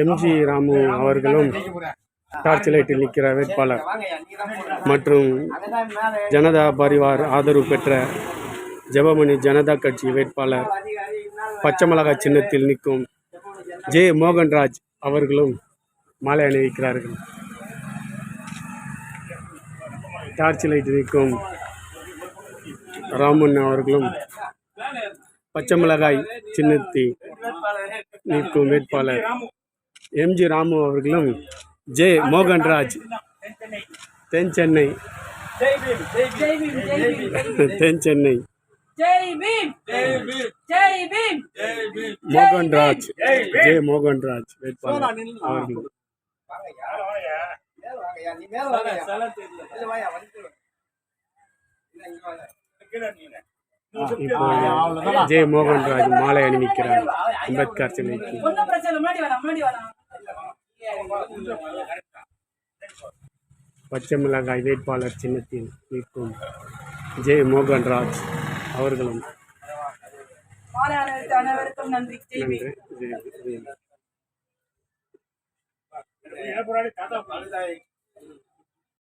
MG Ramu அவர்களும் torch லைட்டில் நிற்கிற வேட்பாளர். மற்றும் ஜனதா பரிவார் ஆதரவு பெற்ற ஜெபமணி ஜனதா கட்சி வேட்பாளர் பச்சை மிளகாய் சின்னத்தில் நிற்கும் ஜே மோகன்ராஜ் அவர்களும் மாலை அணிவிக்கிறார்கள். டார்ச் லைட் நிற்கும் ராமன் அவர்களும் பச்சை மிளகாய் சின்னத்தி நிற்கும் வேட்பாளர். எம்ஜி ராமு அவர்களும் ஜே. மோகன்ராஜ். தென் சென்னை. தென் சென்னை. ஜெய் பீம் ஜெய் பீம். மோகன்ராஜ். ஜே. மோகன்ராஜ் வேட்பாளர் அவர்கள். இப்போ ஜே மோகன்ராஜ் மாலை அணிவிக்கிறார். அம்பேத்கர் சிலைக்கு. பச்சை மிளகாய் வேட்பாளர் சின்னத்தில் நிற்கும் ஜே மோகன்ராஜ் அவர்களும். மாலை அனைவருக்கு அனைவருக்கும் நன்றி. ஜெய்